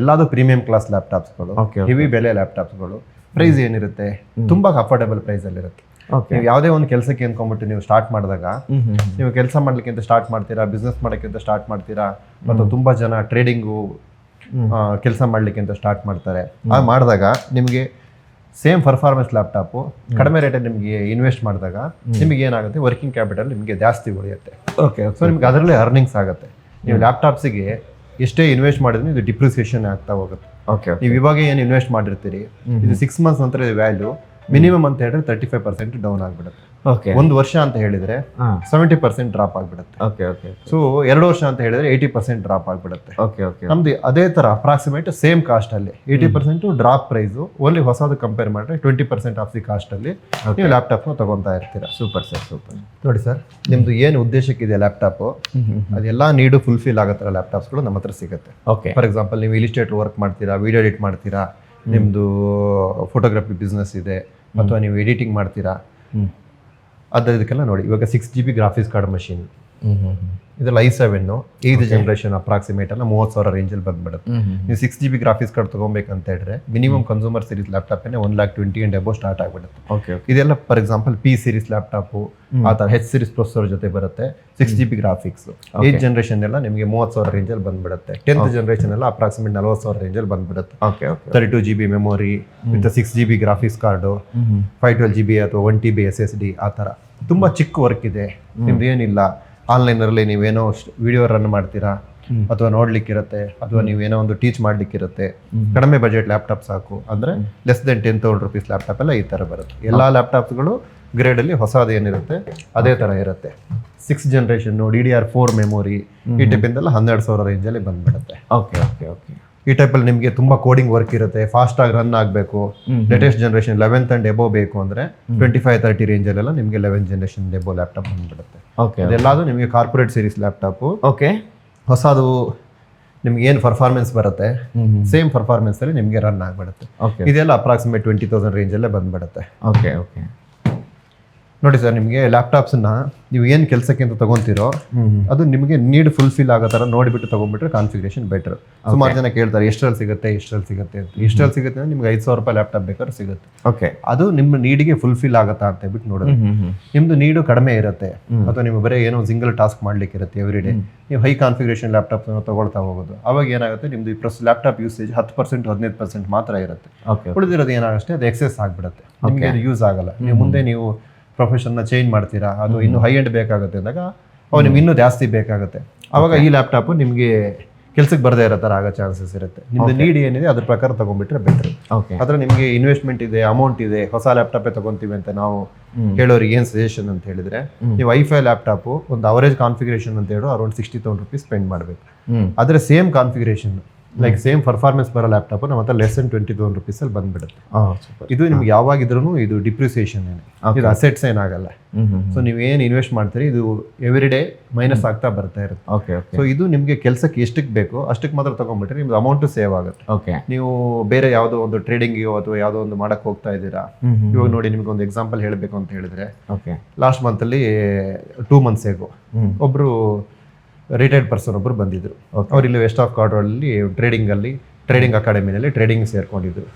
S2: ಎಲ್ಲಾದ್ರೂ ಪ್ರೀಮಿಯಂ ಕ್ಲಾಸ್ ಲ್ಯಾಪ್ಟಾಪ್ಸ್ಗಳು ಹೆವಿ ಬೆಲೆ ಲ್ಯಾಪ್ಟಾಪ್ಸ್ಗಳು ಪ್ರೈಸ್ ಏನಿರುತ್ತೆ? ತುಂಬಾ ಅಫೋರ್ಡಬಲ್ ಪ್ರೈಸ್ ಅಲ್ಲಿ ಇರುತ್ತೆ ನೀವು ಯಾವುದೇ ಒಂದು ಕೆಲಸಕ್ಕೆ ಅನ್ಕೊಂಡ್ಬಿಟ್ಟು ನೀವು ಸ್ಟಾರ್ಟ್ ಮಾಡಿದಾಗ ನೀವು ಕೆಲಸ ಮಾಡ್ಲಿಕ್ಕೆ ಅಂತ ಸ್ಟಾರ್ಟ್ ಮಾಡ್ತೀರಾ ಬಿಸ್ನೆಸ್ ಮಾಡೋಕ್ಕೆ ಅಂತ ಸ್ಟಾರ್ಟ್ ಮಾಡ್ತೀರಾ ಮತ್ತು ತುಂಬಾ ಜನ ಟ್ರೇಡಿಂಗು ಕೆಲಸ ಮಾಡ್ಲಿಕ್ಕೆ ಅಂತ ಸ್ಟಾರ್ಟ್ ಮಾಡ್ತಾರೆ ಆ ಮಾಡಿದಾಗ ನಿಮಗೆ ಸೇಮ್ ಪರ್ಫಾರ್ಮೆನ್ಸ್ ಲ್ಯಾಪ್ಟಾಪು ಕಡಿಮೆ ರೇಟಲ್ಲಿ ನಿಮಗೆ ಇನ್ವೆಸ್ಟ್ ಮಾಡಿದಾಗ ನಿಮಗೆ ಏನಾಗುತ್ತೆ? ವರ್ಕಿಂಗ್ ಕ್ಯಾಪಿಟಲ್ ನಿಮಗೆ ಜಾಸ್ತಿ ಉಳಿಯುತ್ತೆ.
S1: ಓಕೆ
S2: ಸೊ ನಿಮ್ಗೆ ಅದರಲ್ಲೇ ಅರ್ನಿಂಗ್ಸ್ ಆಗುತ್ತೆ. ನೀವು ಲ್ಯಾಪ್ಟಾಪ್ಸಿಗೆ ಎಷ್ಟೇ ಇನ್ವೆಸ್ಟ್ ಮಾಡಿದ್ರೆ ಇದು ಡಿಪ್ರಿಸಿಯೇಷನ್ ಆಗ್ತಾ ಹೋಗುತ್ತೆ.
S1: ಓಕೆ
S2: ನೀವು ಇವಾಗ ಏನು ಇನ್ವೆಸ್ಟ್ ಮಾಡಿರ್ತೀರಿ ಇದು ಸಿಕ್ಸ್ ಮಂತ್ಸ್ ನಂತರ ವ್ಯಾಲ್ಯೂ ಮಿನಿಮಮ್ ಅಂತ ಹೇಳಿದ್ರೆ ತರ್ಟಿ ಫೈವ್ ಪರ್ಸೆಂಟ್ ಡೌನ್ ಆಗಿಬಿಡುತ್ತೆ. ಒಂದು ವರ್ಷ ಅಂತ ಹೇಳಿದ್ರೆ ಸೆವೆಂಟಿ ಪರ್ಸೆಂಟ್ ಡ್ರಾಪ್ ಆಗಿಬಿಡುತ್ತೆ.
S1: ಓಕೆ ಓಕೆ
S2: ಸೊ ಎರಡು ವರ್ಷ ಅಂತ ಹೇಳಿದ್ರೆ ಏಯ್ಟಿ ಪರ್ಸೆಂಟ್ ಡ್ರಾಪ್ ಆಗಿಬಿಡುತ್ತೆ.
S1: ಓಕೆ ಓಕೆ
S2: ನಮ್ದು ಅದೇ ತರ ಅಪ್ರಾಕ್ಸಿಮೇಟ್ ಸೇಮ್ ಕಾಸ್ಟ್ ಅಲ್ಲಿ. Eighty percent drop price only ಹೊಸದು ಕಂಪೇರ್ ಮಾಡಿದ್ರೆ twenty percent of the cost ಅಲ್ಲಿ ನೀವು ಲ್ಯಾಪ್ಟಾಪ್ನ ತಗೊಂತಾ ಇರ್ತೀರಾ.
S1: ಸೂಪರ್ ಸರ್ ಸೂಪರ್
S2: ನೋಡಿ ಸರ್ ನಿಮ್ದು ಏನು ಉದ್ದೇಶಕ್ಕಿದೆ ಲ್ಯಾಪ್ಟಾಪ್ ಅದೆಲ್ಲ ನೀಡು ಫುಲ್ಫಿಲ್ ಆಗೋ ಥರ ಲ್ಯಾಪ್ಟಾಪ್ಸ್ಗಳು ನಮ್ಮ ಹತ್ರ ಸಿಗುತ್ತೆ.
S1: ಓಕೆ
S2: ಫಾರ್ ಎಕ್ಸಾಂಪಲ್ ನೀವು ಇಲಿಸ್ಟ್ರೇಟರ್ ವರ್ಕ್ ಮಾಡ್ತೀರಾ ವಿಡಿಯೋ ಎಡಿಟ್ ಮಾಡ್ತೀರಾ ನಿಮ್ಮದು ಫೋಟೋಗ್ರಫಿ ಬಿಸ್ನೆಸ್ ಇದೆ ಅಥವಾ ನೀವು ಎಡಿಟಿಂಗ್ ಮಾಡ್ತೀರಾ
S1: ಹ್ಞೂ
S2: ಅದು ಇದಕ್ಕೆಲ್ಲ ನೋಡಿ ಇವಾಗ six G B graphics card machine ಇದೆಲ್ಲ I seven eight generation approximate ಅಲ್ಲ ಮೂವತ್ತು ಸಾವಿರ ರೇಂಜಲ್ಲಿ ಬಂದ್ಬಿಡುತ್ತೆ. ನೀವು six G B graphics card ತೊಗೊಬೇಕಂತ ಹೇಳಿದ್ರೆ minimum consumer series ಲ್ಯಾಪ್ಟಾಪೇ one lakh twenty and above start ಆಗಿಬಿಡುತ್ತೆ. ಇದೆಲ್ಲ for example P series laptop ಆ ಥರ ಹೆಚ್ ಸೀರೀಸ್ ಪ್ರೊಸೆಸರ್ ಜೊತೆ ಬರುತ್ತೆ six G B graphics eighth generation ಎಲ್ಲ ನಿಮಗೆ ಮೂವತ್ತು ಸಾವಿರ ರೇಂಜಲ್ಲಿ ಬಂದ್ಬಿಡುತ್ತೆ. ಟೆಂತ್ ಜನರೇಷನ್ ಎಲ್ಲ ಅಪ್ರಾಕ್ಸಿಮೇಟ್ ನಲ್ವತ್ತು ಸಾವಿರ ರೇಂಜಲ್ಲಿ ಬಂದ್ಬಿಡುತ್ತೆ.
S1: Okay okay
S2: thirty two G B memory with six G B graphics card five twelve G B ಅಥವಾ one T B S S D ಆ ಥರ ತುಂಬ ಚಿಕ್ಕ ವರ್ಕ್ ಇದೆ. ನಿಮ್ದು ಏನಿಲ್ಲ ಆನ್ಲೈನಲ್ಲಿ ನೀವೇನೋ ವಿಡಿಯೋ ರನ್ ಮಾಡ್ತೀರಾ ಅಥವಾ ನೋಡ್ಲಿಕ್ಕಿರುತ್ತೆ ಅಥವಾ ನೀವೇನೋ ಒಂದು ಟೀಚ್ ಮಾಡ್ಲಿಕ್ಕಿರುತ್ತೆ ಕಡಿಮೆ ಬಜೆಟ್ ಲ್ಯಾಪ್ಟಾಪ್ ಸಾಕು ಅಂದರೆ less than ten thousand rupees laptop ಎಲ್ಲ ಈ ಥರ ಬರುತ್ತೆ. ಎಲ್ಲ ಲ್ಯಾಪ್ಟಾಪ್ಸ್ಗಳು ಗ್ರೇಡಲ್ಲಿ ಹೊಸದು ಏನಿರುತ್ತೆ ಅದೇ ಥರ ಇರುತ್ತೆ. Six generation D D R four memory ಈ ಟೈಪಿಂದೆಲ್ಲ ಹನ್ನೆರಡು ಸಾವಿರ ರೇಂಜಲ್ಲಿ ಬಂದ್ಬಿಡುತ್ತೆ.
S1: ಓಕೆ ಓಕೆ ಓಕೆ
S2: ಈ ಟೈಪಲ್ಲಿ ನಿಮಗೆ ತುಂಬ ಕೋಡಿಂಗ್ ವರ್ಕ್ ಇರುತ್ತೆ ಫಾಸ್ಟಾಗಿ ರನ್ ಆಗಬೇಕು latest generation eleventh and above ಬೇಕು ಅಂದರೆ ಟ್ವೆಂಟಿ ಫೈವ್ ತರ್ಟಿ ರೇಂಜಲ್ಲೆಲ್ಲ ನಿಮಗೆ ಲೆವೆನ್ ಜನರೇಷನ್ ಎಬೋ ಲ್ಯಾಪ್ಟಾಪ್ ಬಂದ್ಬಿಡುತ್ತೆ.
S1: ಓಕೆ
S2: ಅದೆಲ್ಲದು ನಿಮಗೆ ಕಾರ್ಪೊರೇಟ್ ಸೀರೀಸ್ ಲ್ಯಾಪ್ಟಾಪು
S1: ಓಕೆ
S2: ಹೊಸದು ನಿಮ್ಗೆ ಏನು ಪರ್ಫಾರ್ಮೆನ್ಸ್ ಬರುತ್ತೆ ಸೇಮ್ ಪರ್ಫಾರ್ಮೆನ್ಸ್ ಅಲ್ಲಿ ನಿಮಗೆ ರನ್ ಆಗಿಬಿಡುತ್ತೆ.
S1: ಓಕೆ
S2: ಇದೆಲ್ಲ ಅಪ್ರಾಕ್ಸಿಮೇಟ್ ಟ್ವೆಂಟಿ ತೌಸಂಡ್ ರೇಂಜಲ್ಲೇ ಬಂದ್ಬಿಡುತ್ತೆ.
S1: ಓಕೆ ಓಕೆ
S2: ನೋಡಿ ಸರ್ ನಿಮಗೆ ಲ್ಯಾಪ್ಟಾಪ್ಸನ್ನ ನೀವು ಏನು ಕೆಲಸಕ್ಕೆ ಅಂತ ತಗೊಂತೀರೋ ಅದು ನಿಮಗೆ ನೀಡ್ ಫುಲ್ಫಿಲ್ ಆಗೋ ಥರ ನೋಡಿಬಿಟ್ಟು ತೊಗೊಂಡ್ಬಿಟ್ರೆ ಕಾನ್ಫಿಗರೇಷನ್ ಬೆಟರ್ ಸುಮಾರು ಜನ ಕೇಳ್ತಾರೆ ಎಷ್ಟರಲ್ಲಿ ಸಿಗುತ್ತೆ ಎಷ್ಟರಲ್ಲಿ ಸಿಗುತ್ತೆ ಅಂತ. ಎಷ್ಟರಲ್ಲಿ ಸಿಗುತ್ತೆ ಅಂದ್ರೆ ನಿಮ್ಗೆ ಐದು ಸಾವಿರ ರೂಪಾಯಿ ಲ್ಯಾಪ್ಟಾಪ್ ಬೇಕಾದ್ರೆ ಸಿಗುತ್ತೆ.
S1: ಓಕೆ
S2: ಅದು ನಿಮ್ಮ ನೀಡಿಗೆ ಫುಲ್ಫಿಲ್ ಆಗುತ್ತಾ ಅಂತ ಹೇಳ್ಬಿಟ್ಟು ನೋಡೋದು. ನಿಮ್ಮದು ನೀಡು ಕಡಿಮೆ ಇರುತ್ತೆ. ಅಥವಾ ನಿಮ್ಗೆ ಬರೀ ಏನೋ ಸಿಂಗಲ್ ಟಾಸ್ಕ್ ಮಾಡ್ಲಿಕ್ಕೆ ಇರುತ್ತೆ ಎವ್ರಿ ಡೇ ನೀವು ಹೈ ಕಾನ್ಫಿಗರೇಷನ್ ಲ್ಯಾಪ್ಟಾಪ್ ತೊಗೊಳ್ತಾ ಹೋಗೋದು. ಅವಾಗ ಏನಾಗುತ್ತೆ ನಿಮ್ದು ಈ ಪ್ರಸ್ ಲ್ಯಾಪ್ಟಾಪ್ ಯೂಸೇಜ್ ಹತ್ತು ಪರ್ಸೆಂಟ್ ಹದಿನೈದು ಪರ್ಸೆಂಟ್ ಮಾತ್ರ ಇರುತ್ತೆ.
S1: ಓಕೆ
S2: ಉಳಿದಿರೋದು ಏನಾಗುತ್ತೆ ಅದು ಎಕ್ಸೆಸ್ ಆಗಿಬಿಡುತ್ತೆ. ನಿಮಗೆ ಅದು ಯೂಸ್ ಆಗಲ್ಲ. ನೀವು ಮುಂದೆ ನೀವು ಪ್ರೊಫೆಷನ್ನ ಚೇಂಜ್ ಮಾಡ್ತೀರಾ? ಅದು ಇನ್ನೂ ಹೈ ಎಂಡ್ ಬೇಕಾಗುತ್ತೆ ಅಂದಾಗ ಅವು ನಿಮ್ಗೆ ಇನ್ನೂ ಜಾಸ್ತಿ ಬೇಕಾಗುತ್ತೆ. ಅವಾಗ ಈ ಲ್ಯಾಪ್ಟಾಪು ನಿಮಗೆ ಕೆಲ್ಸಕ್ಕೆ ಬರದೇ ಇರೋ ಥರ ಆಗೋ ಚಾನ್ಸಸ್ ಇರುತ್ತೆ. ನಿಮ್ದು ನೀಡ್ ಏನಿದೆ ಅದ್ರ ಪ್ರಕಾರ ತಗೊಂಡ್ಬಿಟ್ರೆ ಬೆಟ್ರ್
S1: ಓಕೆ
S2: ಅದ್ರ ನಿಮಗೆ ಇನ್ವೆಸ್ಟ್ಮೆಂಟ್ ಇದೆ ಅಮೌಂಟ್ ಇದೆ ಹೊಸ ಲ್ಯಾಪ್ಟಾಪೇ ತಗೊಂತೀವಿ ಅಂತ ನಾವು ಹೇಳೋರಿಗೆ ಏನು ಸಜೆಷನ್ ಅಂತ ಹೇಳಿದ್ರೆ ನೀವು ವೈಫೈ ಲ್ಯಾಪ್ಟಾಪು ಒಂದು ಅವರೇಜ್ ಕಾನ್ಫಿಗರೇಷನ್ ಅಂತ ಹೇಳೋ around sixty thousand rupees spend ಮಾಡಬೇಕು.
S1: ಆದ್ರೆ
S2: ಆದರೆ same configuration like same performance ಬರೋ ಲ್ಯಾಪ್ಟಾಪ್ ನಮ್ಮ ಹತ್ರ ಲೆಸ್ ದನ್ ಟ್ವೆಂಟಿ ತೌಸಂಡ್ ರುಪೀಸಲ್ಲಿ ಬಂದ್ಬಿಡುತ್ತೆ.
S1: ಓ ಸೂಪರ್
S2: ಇದು ನಿಮ್ಗೆ ಯಾವಾಗಿದ್ರೂ ಇದು ಡಿಪ್ರಿಸಿಯೇಷನ್ ಏನೇ. ಇದು ಅಸೆಟ್ಸ್ ಏನಾಗಲ್ಲ ಸೊ ನೀವು ಏನು ಇನ್ವೆಸ್ಟ್ ಮಾಡ್ತೀರಿ ಇದು ಎವ್ರಿ ಡೇ ಮೈನಸ್ ಆಗ್ತಾ ಬರ್ತಾ ಇರುತ್ತೆ.
S1: ಓಕೆ
S2: ಸೊ ಇದು ನಿಮಗೆ ಕೆಲಸಕ್ಕೆ ಎಷ್ಟಕ್ಕೆ ಬೇಕೋ ಅಷ್ಟಕ್ಕೆ ಮಾತ್ರ ತಗೊಂಡ್ಬಿಟ್ರೆ ನಿಮ್ದು ಅಮೌಂಟು ಸೇವ್ ಆಗುತ್ತೆ.
S1: ಓಕೆ
S2: ನೀವು ಬೇರೆ ಯಾವುದೋ ಒಂದು ಟ್ರೇಡಿಂಗಿಗೋ ಅಥವಾ ಯಾವುದೋ ಒಂದು ಮಾಡಕ್ಕೆ ಹೋಗ್ತಾ ಇದ್ದೀರಾ? ಇವಾಗ ನೋಡಿ ನಿಮ್ಗೆ ಒಂದು ಎಕ್ಸಾಂಪಲ್ ಹೇಳಬೇಕು ಅಂತ ಹೇಳಿದ್ರೆ
S1: ಓಕೆ
S2: ಲಾಸ್ಟ್ ಮಂತಲ್ಲಿ ಟೂ ಮಂತ್ಸ್ ಹೇಗೋ ಒಬ್ಬರು ರಿಟೈರ್ಡ್ ಪರ್ಸನ್ ಒಬ್ಬರು ಬಂದಿದ್ದರು ಅವ್ರು ಇಲ್ಲಿ ವೆಸ್ಟ್ ಆಫ್ ಕಾರ್ಡಲ್ಲಿ ಟ್ರೇಡಿಂಗಲ್ಲಿ ಟ್ರೇಡಿಂಗ್ ಅಕಾಡೆಮಿನಲ್ಲಿ ಟ್ರೇಡಿಂಗ್ ಸೇರ್ಕೊಂಡಿದ್ರು.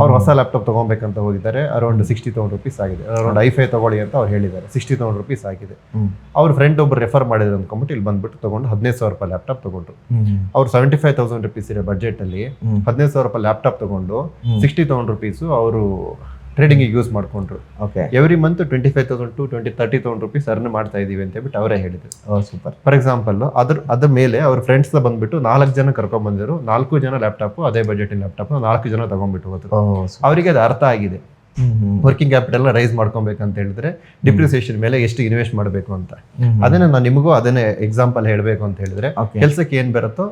S2: ಅವ್ರು ಹೊಸ ಲ್ಯಾಪ್ಟಾಪ್ ತೊಗೊಬೇಕಂತ ಹೋಗಿದ್ದಾರೆ ಅರೌಂಡ್ ಸಿಕ್ಸ್ಟಿ ತೌಸಂಡ್ ರುಪೀಸ್ ಆಗಿದೆ. ಅರೌಂಡ್ ಐಫೈ ತಗೊಳ್ಳಿ ಅಂತ ಅವ್ರು ಹೇಳಿದ್ದಾರೆ. ಸಿಕ್ಸ್ಟಿ ತೌಸಂಡ್ ರುಪೀಸ್ ಆಗಿದೆ. ಅವ್ರ ಫ್ರೆಂಡ್ ಒಬ್ರು ರೆಫರ್ ಮಾಡಿದ್ರು ಅಂದ್ಕೊಂಬಿಟ್ಟು ಇಲ್ಲಿ ಬಂದ್ಬಿಟ್ಟು ತೊಗೊಂಡು ಹದಿನೈದು ಸಾವಿರ ರೂಪಾಯಿ ಲ್ಯಾಪ್ಟಾಪ್ ತೊಗೊಂಡ್ರು. ಅವ್ರು ಸೆವೆಂಟಿ ಫೈವ್ ತೌಸಂಡ್ ರುಪೀಸ್ ಇರೋ ಬಜೆಟ್
S1: ಅಲ್ಲಿ
S2: ಹದಿನೈದು ಸಾವಿರ ರೂಪಾಯಿ ಲ್ಯಾಪ್ಟಾಪ್ ತೊಗೊಂಡು ಸಿಕ್ಸ್ಟಿ ತೌಸಂಡ್ ರುಪೀಸು ಅವರು ಟ್ರೇಡಿಂಗಿಗೆ ಯೂಸ್ ಮಾಡ್ಕೊಂಡ್ರು.
S1: Okay
S2: every month twenty five thousand to twenty thirty thousand rupees earn ಮಾಡ್ತಾ ಇದೀವಿ ಅಂತ ಹೇಳ್ಬಿಟ್ಟು ಅವರೇ ಹೇಳಿದ್ರು.
S1: ಸೂಪರ್
S2: ಫಾರ್ ಎಕ್ಸಾಂಪಲ್ ಅದ್ರ ಅದ್ರ ಮೇಲೆ ಅವ್ರ ಫ್ರೆಂಡ್ಸ್ ಬಂದ್ಬಿಟ್ಟು ನಾಲ್ಕು ಜನ ಕರ್ಕೊಂಡ್ ಬಂದಿರು ನಾಲ್ಕು ಜನ ಲ್ಯಾಪ್ಟಾಪ್ ಅದೇ ಬಜೆಟ್ ಲ್ಯಾಪ್ಟಾಪ್ ನಾಲ್ಕು ಜನ ತಗೊಂಡ್ಬಿಟ್ಟು ಹೋದ್ರು. ಅವರಿಗೆ ಅದು ಅರ್ಥ ಆಗಿದೆ. ವರ್ಕಿಂಗ್ ಕ್ಯಾಪಿಟಲ್ ರೈಸ್ ಮಾಡ್ಕೊಬೇಕಂತ ಹೇಳಿದ್ರೆ ಡಿಪ್ರಿಸಿಯೇಷನ್ ಮೇಲೆ ಎಷ್ಟು ಇನ್ವೆಸ್ಟ್ ಮಾಡಬೇಕು ಅಂತ. ಅದನ್ನ ನಾನು ನಿಮಗೂ ಅದನ್ನೇ ಎಕ್ಸಾಂಪಲ್ ಹೇಳಬೇಕು ಅಂತ ಹೇಳಿದ್ರೆ. ಕೆಲಸಕ್ಕೆ ಏನ್ ಬರುತ್ತೋ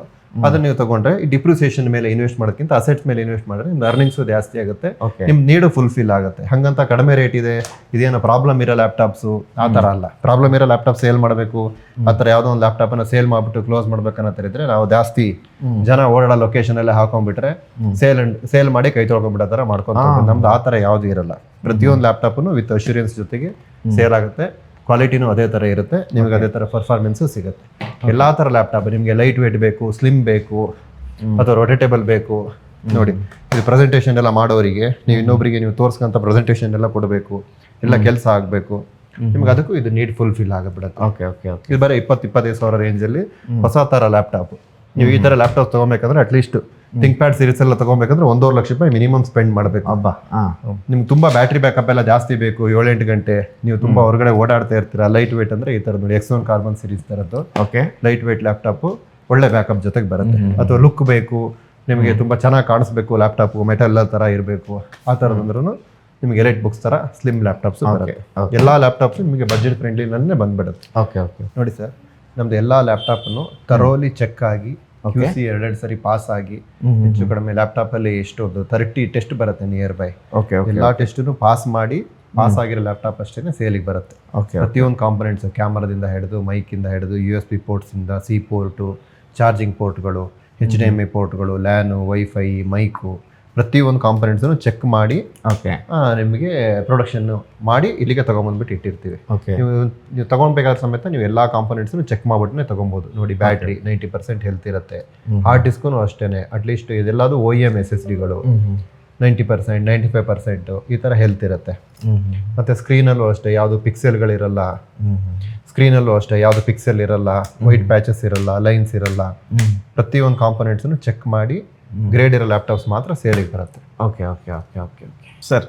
S2: ಅದನ್ನ ನೀವು ತಗೊಂಡ್ರೆ ಈ ಡಿಪ್ರಿಸಿಯೇಷನ್ ಮೇಲೆ ಇನ್ವೆಸ್ಟ್ ಮಾಡೋದಕ್ಕಿಂತ ಅಸೆಟ್ಸ್ ಮೇಲೆ ಇನ್ವೆಸ್ಟ್ ಮಾಡಿದ್ರೆ ನಿಮ್ದು ಅರ್ನಿಂಗ್ಸ್ ಜಾಸ್ತಿ ಆಗುತ್ತೆ. ನಿಮ್ ನೀಡು ಫುಲ್ಫಿಲ್ ಆಗುತ್ತೆ. ಹಂಗಂತ ಕಡಿಮೆ ರೇಟ್ ಇದೆ ಇದೇನೋ ಪ್ರಾಬ್ಲಮ್ ಇರೋ ಲ್ಯಾಪ್ಟಾಪ್ಸ್ ಆ ತರ ಅಲ್ಲ. ಪ್ರಾಬ್ಲಮ್ ಇರೋ ಲ್ಯಾಪ್ಟಾಪ್ ಸೇಲ್ ಮಾಡಬೇಕು ಆ ಥರ ಯಾವುದೋ ಒಂದು ಲ್ಯಾಪ್ಟಾಪ್ ಅನ್ನ ಸೇಲ್ ಮಾಡ್ಬಿಟ್ಟು ಕ್ಲೋಸ್ ಮಾಡ್ಬೇಕನ್ನೋ ಇದ್ರೆ ನಾವು ಜಾಸ್ತಿ ಜನ ಓಡಾಡೋ ಲೊಕೇಶನ್ ಎಲ್ಲ ಹಾಕೊಂಡ್ಬಿಟ್ರೆ ಸೇಲ್ ಸೇಲ್ ಮಾಡಿ ಕೈ ತೊಳ್ಕೊಂಡ್ಬಿಡೋ ಥರ ಮಾಡ್ಕೊಂಡು. ನಮ್ದು ಆ ಥರ ಯಾವ್ದು ಇರಲ್ಲ. ಪ್ರತಿಯೊಂದು ಲ್ಯಾಪ್ಟಾಪ್ನು ವಿತ್ ಅಶ್ಯೂರೆನ್ಸ್ ಜೊತೆಗೆ ಸೇಲ್ ಆಗುತ್ತೆ. ಕ್ವಾಲಿಟಿನೂ ಅದೇ ಥರ ಇರುತ್ತೆ. ನಿಮಗೆ ಅದೇ ಥರ ಪರ್ಫಾರ್ಮೆನ್ಸು ಸಿಗುತ್ತೆ. ಎಲ್ಲಾ ಥರ ಲ್ಯಾಪ್ಟಾಪ್ ನಿಮಗೆ ಲೈಟ್ ವೇಟ್ ಬೇಕು ಸ್ಲಿಮ್ ಬೇಕು ಅಥವಾ ರೊಟೇಟೇಬಲ್ ಬೇಕು. ನೋಡಿ ಇದು ಪ್ರೆಸೆಂಟೇಷನ್ ಎಲ್ಲ ಮಾಡೋರಿಗೆ ನೀವು ಇನ್ನೊಬ್ಬರಿಗೆ ನೀವು ತೋರಿಸ್ಕೊಂತ ಪ್ರೆಸೆಂಟೇಷನ್ ಎಲ್ಲ ಕೊಡಬೇಕು. ಎಲ್ಲ ಕೆಲಸ ಆಗಬೇಕು. ನಿಮ್ಗೆ ಅದಕ್ಕೂ ಇದು ನೀಡ್ ಫುಲ್ಫಿಲ್ ಆಗಬಿಡುತ್ತೆ.
S1: ಓಕೆ ಓಕೆ ಓಕೆ
S2: ಇದು ಬರೀ ಇಪ್ಪತ್ತು ಇಪ್ಪತ್ತೈದು ಸಾವಿರ ರೇಂಜಲ್ಲಿ ಹೊಸ ಥರ ಲ್ಯಾಪ್ಟಾಪ್ ನೀವು ಈ ತರ laptop at at least ThinkPad series ಎಲ್ಲ ತಗೋಬೇಕಂದ್ರೆ ಒಂದೂವರೆ ಲಕ್ಷ ರೂಪಾಯಿ ಮಿನಿಮಮ್ ಸ್ಪೆಂಡ್ ಮಾಡಬೇಕು.
S1: ಹಬ್ಬ.
S2: ನಿಮ್ಗೆ ತುಂಬಾ ಬ್ಯಾಟ್ರಿ ಬ್ಯಾಕಪ್ ಎಲ್ಲ ಜಾಸ್ತಿ ಬೇಕು ಏಳೆಂಟು ಗಂಟೆ ನೀವು ತುಂಬಾ ಹೊರಗಡೆ ಓಡಾಡ್ತಾ ಇರ್ತೀರಾ ಲೈಟ್ ವೇಟ್ ಅಂದ್ರೆ ಈ ತರ ನೋಡಿ ಎಕ್ಸ್ ಒನ್ ಕಾರ್ಬನ್ ಸೀರೀಸ್ ತರದ್ದು.
S1: ಓಕೆ
S2: ಲೈಟ್ ವೇಟ್ ಲ್ಯಾಪ್ಟಾಪ್ ಒಳ್ಳೆ ಬ್ಯಾಕಪ್ ಜೊತೆಗೆ ಬರುತ್ತೆ. ಅಥವಾ ಲುಕ್ ಬೇಕು ನಿಮಗೆ ತುಂಬಾ ಚೆನ್ನಾಗಿ ಕಾಣಿಸ್ಬೇಕು ಲ್ಯಾಪ್ಟಾಪ್ ಮೆಟಲ್ ತರ ಇರಬೇಕು ಆ ಥರದಂದ್ರೂ ನಿಮಗೆ ಎಲೆಟ್ ಬುಕ್ಸ್ ತರ ಸ್ಲಿಮ್ ಲ್ಯಾಪ್ಟಾಪ್ಸ್ ಬರುತ್ತೆ. ಎಲ್ಲಾ ಲ್ಯಾಪ್ಟಾಪ್ಸ್ ನಿಮಗೆ ಬಜೆಟ್ ಫ್ರೆಂಡ್ಲಿ ಬಂದ್ಬಿಡುತ್ತೆ.
S1: ಓಕೆ ಓಕೆ
S2: ನೋಡಿ ಸರ್ ನಮ್ದು ಎಲ್ಲಾ ಲ್ಯಾಪ್ಟಾಪನ್ನು ತರೋಲಿ ಚೆಕ್ ಆಗಿ ಕ್ಯೂ ಸಿ ಎರಡೆರಡು ಸರಿ ಪಾಸ್ ಆಗಿ ಹೆಚ್ಚು ಕಡಿಮೆ ಲ್ಯಾಪ್ಟಾಪ್ ಅಲ್ಲಿ ಎಷ್ಟೊಂದು ತರ್ಟಿ ಟೆಸ್ಟ್ ಬರುತ್ತೆ ನಿಯರ್ ಬೈ
S1: ಓಕೆ ಓಕೆ
S2: ಎಲ್ಲಾ ಟೆಸ್ಟನ್ನು ಪಾಸ್ ಮಾಡಿ ಪಾಸ್ ಆಗಿರೋ ಲ್ಯಾಪ್ಟಾಪ್ ಅಷ್ಟೇ ಸೇಲಿಗೆ ಬರುತ್ತೆ.
S1: ಓಕೆ
S2: ಪ್ರತಿಯೊಂದು ಕಾಂಪೊನೆಂಟ್ಸ್ ಕ್ಯಾಮರಾದಿಂದ ಹಿಡಿದು ಮೈಕಿಂದ ಹಿಡಿದು ಯು ಎಸ್ ಪಿ ಪೋರ್ಟ್ಸಿಂದ ಸಿ ಪೋರ್ಟು ಚಾರ್ಜಿಂಗ್ ಪೋರ್ಟ್ಗಳು ಎಚ್ ಡಿ ಎಂ ಐ ಪೋರ್ಟ್ಗಳು ಲ್ಯಾನು ವೈಫೈ ಮೈಕು ಪ್ರತಿಯೊಂದು ಕಾಂಪೊನೆಂಟ್ಸನ್ನು ಚೆಕ್ ಮಾಡಿ
S1: ಓಕೆ
S2: ನಿಮಗೆ ಪ್ರೊಡಕ್ಷನ್ ಮಾಡಿ ಇಲ್ಲಿಗೆ ತಗೊಂಬಂದ್ಬಿಟ್ಟು ಇಟ್ಟಿರ್ತೀವಿ.
S1: ಓಕೆ
S2: ನೀವು ನೀವು ತಗೊಳ್ಬೇಕಾದ ಸಮೇತ ನೀವು ಎಲ್ಲ ಕಾಂಪೊನೆಂಟ್ಸನ್ನು ಚೆಕ್ ಮಾಡಿಬಿಟ್ಟು ತೊಗೊಬೋದು ನೋಡಿ ಬ್ಯಾಟ್ರಿ ನೈಂಟಿ ಪರ್ಸೆಂಟ್ ಹೆಲ್ತ್ ಇರುತ್ತೆ. ಹಾರ್ಡ್ ಡಿಸ್ಕು ಅಷ್ಟೇ ಅಟ್ಲೀಸ್ಟ್ ಇದೆಲ್ಲದು O M S S ಡಿಗಳು ninety percent ninety five percent ಈ ಥರ ಹೆಲ್ತ್ ಇರುತ್ತೆ. ಮತ್ತು ಸ್ಕ್ರೀನಲ್ಲೂ ಅಷ್ಟೇ ಯಾವುದು ಪಿಕ್ಸೆಲ್ಗಳಿರಲ್ಲ ಸ್ಕ್ರೀನಲ್ಲೂ ಅಷ್ಟೇ ಯಾವುದು ಪಿಕ್ಸೆಲ್ ಇರಲ್ಲ ವೈಟ್ ಪ್ಯಾಚಸ್ ಇರಲ್ಲ ಲೈನ್ಸ್ ಇರಲ್ಲ. ಪ್ರತಿಯೊಂದು ಕಾಂಪೊನೆಂಟ್ಸನ್ನು ಚೆಕ್ ಮಾಡಿ ಗ್ರೇಡ್ ಇರೋ ಲ್ಯಾಪ್ಟಾಪ್ಸ್ ಮಾತ್ರ ಸೇಲಿಗೆ ಬರುತ್ತೆ.
S1: Okay okay okay okay okay sir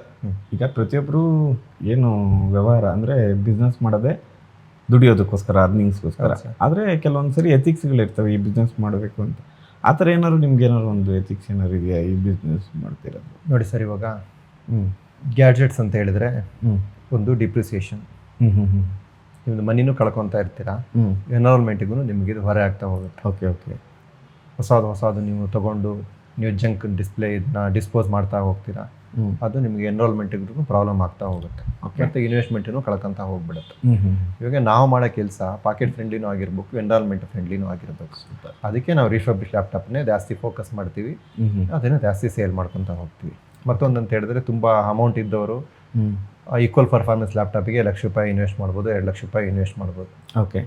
S1: ಈಗ ಪ್ರತಿಯೊಬ್ಬರು ಏನು ವ್ಯವಹಾರ ಅಂದರೆ ಬಿಸ್ನೆಸ್ ಮಾಡೋದೇ ದುಡಿಯೋದಕ್ಕೋಸ್ಕರ ಅರ್ನಿಂಗ್ಸ್ಗೋಸ್ಕರ ಆದರೆ ಕೆಲವೊಂದು ಸರಿ ಎಥಿಕ್ಸ್ಗಳಿರ್ತವೆ ಈ ಬಿಸ್ನೆಸ್ ಮಾಡಬೇಕು ಅಂತ. ಆ ಥರ ಏನಾದ್ರು ನಿಮ್ಗೆ ಏನಾದ್ರು ಒಂದು ಎಥಿಕ್ಸ್ ಏನಾದ್ರು ಇದೆಯಾ ಈ ಬಿಸ್ನೆಸ್ ಮಾಡ್ತಿರೋದು?
S2: ನೋಡಿ ಸರ್ ಇವಾಗ
S1: ಹ್ಞೂ
S2: ಗ್ಯಾಡ್ಜೆಟ್ಸ್ ಅಂತ ಹೇಳಿದ್ರೆ
S1: ಹ್ಞೂ
S2: ಒಂದು ಡಿಪ್ರಿಸಿಯೇಷನ್
S1: ಹ್ಞೂ ಹ್ಞೂ ಹ್ಞೂ
S2: ನೀವು ಮನಿನೂ ಕಳ್ಕೊತಾ ಇರ್ತೀರಾ?
S1: ಹ್ಞೂ
S2: ಎನ್ರೋಲ್ಮೆಂಟಿಗೂ ನಿಮಗೆ ಇದು ಹೊರೆ ಆಗ್ತಾ ಹೋಗುತ್ತೆ.
S1: ಓಕೆ ಓಕೆ
S2: ಹೊಸದು ಹೊಸದು ನೀವು ತಗೊಂಡು ನೀವು ಜಂಕ್ ಡಿಸ್ಪ್ಲೇ ಇದನ್ನ ಡಿಸ್ಪೋಸ್ ಮಾಡ್ತಾ ಹೋಗ್ತೀರಾ ಅದು ನಿಮಗೆ ಎನ್ರೋಲ್ಮೆಂಟ್ಗೂ ಪ್ರಾಬ್ಲಮ್ ಆಗ್ತಾ ಹೋಗುತ್ತೆ. ಮತ್ತು ಇನ್ವೆಸ್ಟ್ಮೆಂಟನ್ನು ಕಳ್ಕೊಂತ ಹೋಗ್ಬಿಡುತ್ತೆ. ಇವಾಗ ನಾವು ಮಾಡೋ ಕೆಲಸ ಪಾಕೆಟ್ ಫ್ರೆಂಡ್ಲಿನೂ ಆಗಿರ್ಬೇಕು ಎನ್ರೋಲ್ಮೆಂಟ್ ಫ್ರೆಂಡ್ಲಿನೂ ಆಗಿರಬೇಕು. ಅದಕ್ಕೆ ನಾವು ರಿಫರ್ಬಿಶ್ ಲ್ಯಾಪ್ಟಾಪ್ನೇ ಜಾಸ್ತಿ ಫೋಕಸ್ ಮಾಡ್ತೀವಿ. ಅದನ್ನು ಜಾಸ್ತಿ ಸೇಲ್ ಮಾಡ್ಕೊತ ಹೋಗ್ತೀವಿ. ಮತ್ತೊಂದು ಅಂತ ಹೇಳಿದ್ರೆ ತುಂಬ ಅಮೌಂಟ್ ಇದ್ದವರು ಈಕ್ವಲ್ ಪರ್ಫಾರ್ಮೆನ್ಸ್ ಲ್ಯಾಪ್ಟಾಪಿಗೆ ಲಕ್ಷ ರೂಪಾಯಿ ಇನ್ವೆಸ್ಟ್ ಮಾಡ್ಬೋದು ಎರಡು ಲಕ್ಷ ರೂಪಾಯಿ ಇನ್ವೆಸ್ಟ್ ಮಾಡ್ಬೋದು.
S1: ಓಕೆ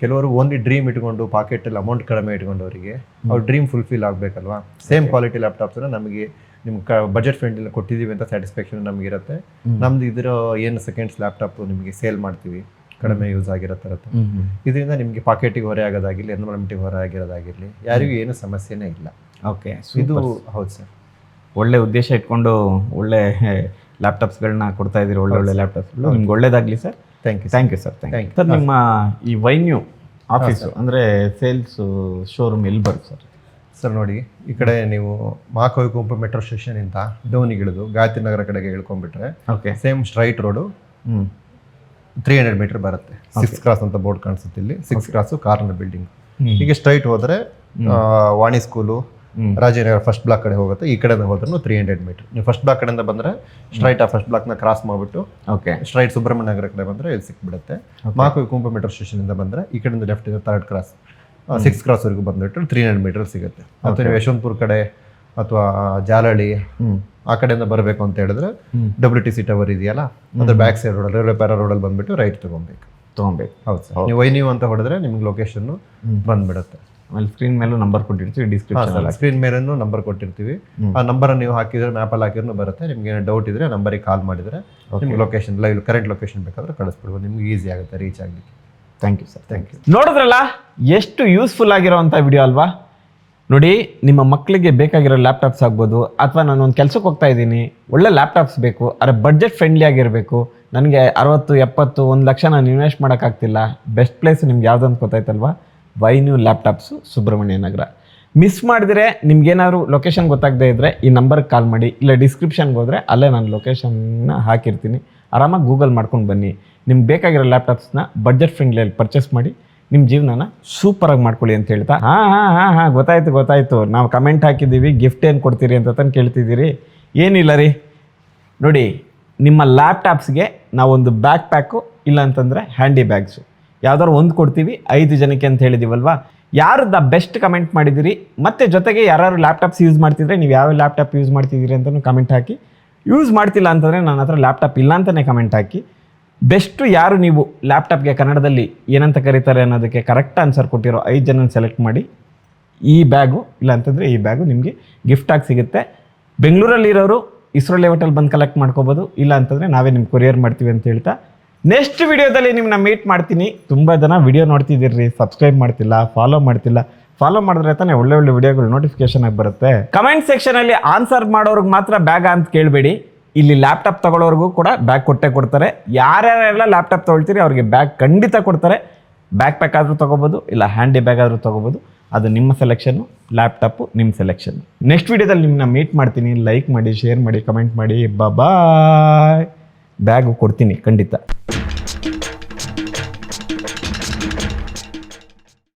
S2: ಕೆಲವರು ಓನ್ಲಿ ಡ್ರೀಮ್ ಇಟ್ಕೊಂಡು ಪಾಕೆಟಲ್ಲಿ ಅಮೌಂಟ್ ಕಡಿಮೆ ಇಟ್ಕೊಂಡವರಿಗೆ ಅವ್ರ ಡ್ರೀಮ್ ಫುಲ್ಫಿಲ್ ಆಗಬೇಕಲ್ವಾ? ಸೇಮ್ ಕ್ವಾಲಿಟಿ ಲ್ಯಾಪ್ಟಾಪ್ಸ್ ನಮಗೆ ನಿಮ್ಮ ಕ ಬಜೆಟ್ ಫ್ರೆಂಡ್ಲಿ ಕೊಟ್ಟಿದ್ದೀವಿ ಅಂತ ಸ್ಯಾಟಿಸ್ಫ್ಯಾಕ್ಷನ್ ನಮಗಿರುತ್ತೆ ನಮ್ದು ಇದ್ರ ಏನು ಸೆಕೆಂಡ್ಸ್ ಲ್ಯಾಪ್ಟಾಪ್ ನಿಮಗೆ ಸೇಲ್ ಮಾಡ್ತೀವಿ ಕಡಿಮೆ ಯೂಸ್ ಆಗಿರೋ ಥರದ್ದು
S1: ಹ್ಞೂ ಹ್ಞೂ
S2: ಇದರಿಂದ ನಿಮಗೆ ಪಾಕೆಟಿಗೆ ಹೊರೆ ಆಗೋದಾಗಿರಲಿ ಎನ್ವೈರನ್ಮೆಂಟಿಗೆ ಹೊರೆ ಆಗಿರೋದಾಗಿರಲಿ ಯಾರಿಗೂ ಏನು ಸಮಸ್ಯೆನೇ ಇಲ್ಲ.
S1: ಓಕೆ
S2: ಇದು ಹೌದು ಸರ್.
S1: ಒಳ್ಳೆ ಉದ್ದೇಶ ಇಟ್ಕೊಂಡು ಒಳ್ಳೆ ಲ್ಯಾಪ್ಟಾಪ್ಸ್ಗಳನ್ನ ಕೊಡ್ತಾ ಇದ್ದೀರಿ ಒಳ್ಳೆ ಒಳ್ಳೆ ಲ್ಯಾಪ್ಟಾಪ್ಸ್ಗಳು ನಿಮ್ಗೆ ಒಳ್ಳೇದಾಗಲಿ sir.
S2: Thank you
S1: thank you sir thank you sir ನಿಮ್ಮ ಈ ವೈನ್ಯೂ ಆಫೀಸು ಅಂದರೆ ಸೇಲ್ಸು ಶೋರೂಮ್ ಎಲ್ಲಿ ಬರುತ್ತೆ ಸರ್
S2: ಸರ್ ನೋಡಿ ಈ ಕಡೆ ನೀವು ಮಹಾಕವಿ ಗುಂಪು ಮೆಟ್ರೋ ಸ್ಟೇಷನ್ ಇಂದ ಇಳಿದು ಗಾಯತ್ರಿ ನಗರ ಕಡೆಗೆ ಇಳ್ಕೊಂಡ್ಬಿಟ್ರೆ
S1: ಓಕೆ
S2: ಸೇಮ್ ಸ್ಟ್ರೈಟ್ ರೋಡು
S1: ಹ್ಞೂ
S2: ತ್ರೀ ಹಂಡ್ರೆಡ್ ಮೀಟರ್ ಬರುತ್ತೆ. ಸಿಕ್ಸ್ ಕ್ರಾಸ್ ಅಂತ ಬೋರ್ಡ್ ಕಾಣಿಸುತ್ತೆ ಇಲ್ಲಿ. ಸಿಕ್ಸ್ ಕ್ರಾಸು ಕಾರ್ನರ್ ಬಿಲ್ಡಿಂಗ್ ಹೀಗೆ ಸ್ಟ್ರೈಟ್ ಹೋದ್ರೆ Vani school. Rajanagar first block ಕಡೆ ಹೋಗುತ್ತೆ. ಈ ಕಡೆಯಿಂದ ಹೋದ್ರೂ ತ್ರೀ ಹಂಡ್ರೆಡ್ ಮೀಟರ್ ನೀವು ಫಸ್ಟ್ ಬ್ಲಾಕ್ ಕಡೆಯಿಂದ ಬಂದ್ರೆ ಸ್ಟ್ರೈಟ್ ಆ ಫಸ್ಟ್ ಬ್ಲಾಕ್ನ ಕ್ರಾಸ್ ಮಾಡಿಬಿಟ್ಟು
S1: ಓಕೆ
S2: ಸ್ಟ್ರೈಟ್ ಸುಬ್ರಹ್ಮಣ್ಯ ನಗರ ಕಡೆ ಬಂದ್ರೆ ಇಲ್ಲಿ ಸಿಕ್ಬಿಡುತ್ತೆ. ಮಾಕು ಕುಂಭ ಮೆಟ್ರೋ ಸ್ಟೇಷನ್ ಇಂದ ಬಂದ್ರೆ ಈ ಕಡೆಯಿಂದ ಲೆಫ್ಟ್ ಇಂದ ಥರ್ಡ್ ಕ್ರಾಸ್ ಸಿಕ್ಸ್ ಕ್ರಾಸ್ ವರೆಗೂ ಬಂದ್ಬಿಟ್ಟು ತ್ರೀ ಹಂಡ್ರೆಡ್ ಮೀಟರ್ ಸಿಗುತ್ತೆ. ಅಥವಾ ನೀವು ಯಶವಂತಪುರ ಕಡೆ ಅಥವಾ ಜಾಲಹಳ್ಳಿ ಆ ಕಡೆಯಿಂದ ಬರಬೇಕು ಅಂತ ಹೇಳಿದ್ರೆ. ಡಬ್ಲ್ಯೂ ಟಿ ಸಿ ಟವರ್ ಇದೆಯಲ್ಲ ಅದ್ರ ಬ್ಯಾಕ್ ಸೈಡ್ ರೋಡಲ್ಲಿ ರೈಲ್ವೆ ಪ್ಯಾರಾ ರೋಡಲ್ಲಿ ಬಂದ್ಬಿಟ್ಟು ರೈಟ್ ತಗೊಬೇಕು.
S1: ತೊಗೊಬೇಕು.
S2: ಹೌದು ಸರ್. ನೀವು ವೈನ್ಯೂ ಅಂತ ಹೊಡೆದ್ರೆ ನಿಮ್ಗೆ ಲೊಕೇಶನ್ ಬಂದ್ಬಿಡುತ್ತೆ.
S1: ಆಮೇಲೆ ಸ್ಕ್ರೀನ್ ಮೇಲೂ ನಂಬರ್ ಕೊಟ್ಟಿರ್ತೀವಿ ಡಿಸ್ಕ್ರಿಪ್ಷನ್
S2: ಸ್ಕ್ರೀನ್ ಮೇಲೂ ನಂಬರ್ ಕೊಟ್ಟಿರ್ತೀವಿ. ಆ ನಂಬರ್ ನೀವು ಹಾಕಿದ್ರೆ ಮ್ಯಾಪಲ್ಲಿ ಹಾಕಿದ್ರು ಬರುತ್ತೆ. ನಿಮ್ಗೆ ಏನೋ ಡೌಟ್ ಇದ್ರೆ ನಂಬರಿಗೆ ಕಾಲ್ ಮಾಡಿದ್ರೆ ನಿಮ್ಗೆ ಲೊಕೇಶನ್ ಲೈವ್ ಕರೆಂಟ್ ಲೊಕೇಶನ್ ಬೇಕಾದ್ರೆ ಕಳಿಸ್ಬಿಡ್ಬೋದು. ನಿಮ್ಗೆ ಈಸಿ ಆಗುತ್ತೆ ರೀಚ್ ಆಗಲಿಕ್ಕೆ.
S1: Thank you sir
S2: thank you
S1: ನೋಡಿದ್ರಲ್ಲ ಎಷ್ಟು ಯೂಸ್ಫುಲ್ ಆಗಿರೋವಂಥ ವಿಡಿಯೋ ಅಲ್ವಾ? ನೋಡಿ ನಿಮ್ಮ ಮಕ್ಕಳಿಗೆ ಬೇಕಾಗಿರೋ ಲ್ಯಾಪ್ಟಾಪ್ಸ್ ಆಗ್ಬೋದು ಅಥವಾ ನಾನು ಒಂದು ಕೆಲಸಕ್ಕೆ ಹೋಗ್ತಾ ಇದ್ದೀನಿ ಒಳ್ಳೆ ಲ್ಯಾಪ್ಟಾಪ್ಸ್ ಬೇಕು ಅರೆ ಬಡ್ಜೆಟ್ ಫ್ರೆಂಡ್ಲಿ ಆಗಿರಬೇಕು ನನಗೆ ಅರವತ್ತು ಎಪ್ಪತ್ತು ಒಂದು ಲಕ್ಷ ನಾನು ಇನ್ವೆಸ್ಟ್ ಮಾಡೋಕ್ಕಾಗ್ತಿಲ್ಲ ಬೆಸ್ಟ್ ಪ್ಲೇಸ್ ನಿಮ್ಗೆ ಯಾವ್ದು ಅಂತ ಗೊತ್ತಾಯ್ತಲ್ವಾ? Y New laptops Subramanya Nagar miss ಮಾಡಿದರೆ ನಿಮ್ಗೇನಾದ್ರು ಲೊಕೇಶನ್ ಗೊತ್ತಾಗದೇ ಇದ್ದರೆ ಈ ನಂಬರ್ಗೆ ಕಾಲ್ ಮಾಡಿ, ಇಲ್ಲ ಡಿಸ್ಕ್ರಿಪ್ಷನ್ಗೆ ಹೋದರೆ ಅಲ್ಲೇ ನಾನು ಲೊಕೇಶನ್ನ ಹಾಕಿರ್ತೀನಿ. ಆರಾಮಾಗಿ ಗೂಗಲ್ ಮಾಡ್ಕೊಂಡು ಬನ್ನಿ. ನಿಮ್ಗೆ ಬೇಕಾಗಿರೋ ಲ್ಯಾಪ್ಟಾಪ್ಸ್ನ ಬಡ್ಜೆಟ್ ಫ್ರೆಂಡ್ಲಿಯಲ್ಲಿ ಪರ್ಚೇಸ್ ಮಾಡಿ ನಿಮ್ಮ ಜೀವನನ ಸೂಪರಾಗಿ ಮಾಡ್ಕೊಳ್ಳಿ ಅಂತ ಹೇಳ್ತಾ. ಹಾಂ ಹಾಂ ಹಾಂ ಹಾಂ, ಗೊತ್ತಾಯ್ತು, ಗೊತ್ತಾಯಿತು. ನಾವು ಕಮೆಂಟ್ ಹಾಕಿದ್ದೀವಿ ಗಿಫ್ಟ್ ಏನು ಕೊಡ್ತೀರಿ ಅಂತ ತಂದು ಕೇಳ್ತಿದ್ದೀರಿ. ಏನಿಲ್ಲ ರೀ. ನೋಡಿ, ನಿಮ್ಮ ಲ್ಯಾಪ್ಟಾಪ್ಸ್ಗೆ ನಾವೊಂದು ಬ್ಯಾಕ್ ಪ್ಯಾಕು ಇಲ್ಲಾಂತಂದರೆ ಹ್ಯಾಂಡಿ ಬ್ಯಾಗ್ಸು ಯಾವ್ದಾದ್ರು ಒಂದು ಕೊಡ್ತೀವಿ, ಐದು ಜನಕ್ಕೆ ಅಂತ ಹೇಳಿದೀವಲ್ವಾ? ಯಾರು ದ ಬೆಸ್ಟ್ ಕಮೆಂಟ್ ಮಾಡಿದಿರಿ? ಮತ್ತು ಜೊತೆಗೆ ಯಾರು ಲ್ಯಾಪ್ಟಾಪ್ಸ್ ಯೂಸ್ ಮಾಡ್ತಿದ್ರೆ ನೀವು ಯಾವ ಲ್ಯಾಪ್ಟಾಪ್ ಯೂಸ್ ಮಾಡ್ತಿದ್ದೀರಿ ಅಂತಲೂ ಕಮೆಂಟ್ ಹಾಕಿ. ಯೂಸ್ ಮಾಡ್ತಿಲ್ಲ ಅಂತಂದರೆ ನನ್ನ ಹತ್ರ ಲ್ಯಾಪ್ಟಾಪ್ ಇಲ್ಲ ಅಂತಲೇ ಕಮೆಂಟ್ ಹಾಕಿ. ಬೆಸ್ಟು ಯಾರು ನೀವು ಲ್ಯಾಪ್ಟಾಪ್ಗೆ ಕನ್ನಡದಲ್ಲಿ ಏನಂತ ಕರೀತಾರೆ ಅನ್ನೋದಕ್ಕೆ ಕರೆಕ್ಟ್ ಆನ್ಸರ್ ಕೊಟ್ಟಿರೋ ಐದು ಜನ ಸೆಲೆಕ್ಟ್ ಮಾಡಿ. ಈ ಬ್ಯಾಗು, ಇಲ್ಲ ಅಂತಂದರೆ ಈ ಬ್ಯಾಗು ನಿಮಗೆ ಗಿಫ್ಟಾಗಿ ಸಿಗುತ್ತೆ. ಬೆಂಗಳೂರಲ್ಲಿರೋರು ಇಸ್ರೋ ಲೆವೆಟಲ್ಲಿ ಬಂದು ಕಲೆಕ್ಟ್ ಮಾಡ್ಕೋಬೋದು. ಇಲ್ಲ ಅಂತಂದರೆ ನಾವೇ ನಿಮ್ಗೆ ಕೊರಿಯರ್ ಮಾಡ್ತೀವಿ ಅಂತ ಹೇಳ್ತಾ ನೆಕ್ಸ್ಟ್ ವಿಡಿಯೋದಲ್ಲಿ ನಿಮ್ಮನ್ನ ಮೀಟ್ ಮಾಡ್ತೀನಿ. ತುಂಬ ಜನ ವಿಡಿಯೋ ನೋಡ್ತಿದ್ದೀರಿ ಸಬ್ಸ್ಕ್ರೈಬ್ ಮಾಡ್ತಿಲ್ಲ ಫಾಲೋ ಮಾಡ್ತಿಲ್ಲ. ಫಾಲೋ ಮಾಡಿದ್ರೆ ತಾನೇ ಒಳ್ಳೆ ಒಳ್ಳೆ ವಿಡಿಯೋಗಳು ನೋಟಿಫಿಕೇಶನ್ ಆಗಿ ಬರುತ್ತೆ. ಕಮೆಂಟ್ ಸೆಕ್ಷನಲ್ಲಿ ಆನ್ಸರ್ ಮಾಡೋರ್ಗೆ ಮಾತ್ರ ಬ್ಯಾಗ್ ಅಂತ ಕೇಳಬೇಡಿ. ಇಲ್ಲಿ ಲ್ಯಾಪ್ಟಾಪ್ ತಗೊಳ್ಳೋರ್ಗೂ ಕೂಡ ಬ್ಯಾಗ್ ಕೊಟ್ಟೆ ಕೊಡ್ತಾರೆ. ಯಾರ್ಯಾರೆಲ್ಲ ಲ್ಯಾಪ್ಟಾಪ್ ತೊಗೊಳ್ತೀರಿ ಅವ್ರಿಗೆ ಬ್ಯಾಗ್ ಖಂಡಿತ ಕೊಡ್ತಾರೆ. ಬ್ಯಾಕ್ ಪ್ಯಾಕ್ ಆದರೂ ತೊಗೋಬೋದು, ಇಲ್ಲ ಹ್ಯಾಂಡಿ ಬ್ಯಾಗ್ ಆದರೂ ತೊಗೋಬೋದು. ಅದು ನಿಮ್ಮ ಸೆಲೆಕ್ಷನ್ನು ಲ್ಯಾಪ್ಟಾಪು ನಿಮ್ಮ ಸೆಲೆಕ್ಷನ್ ನೆಕ್ಸ್ಟ್ ವಿಡಿಯೋದಲ್ಲಿ ನಿಮ್ಮನ್ನ ಮೀಟ್ ಮಾಡ್ತೀನಿ. ಲೈಕ್ ಮಾಡಿ ಶೇರ್ ಮಾಡಿ ಕಮೆಂಟ್ ಮಾಡಿ. ಬಾಯ್ ಬ್ಯಾಗ್ ಕೊಡ್ತೀನಿ ಖಂಡಿತ.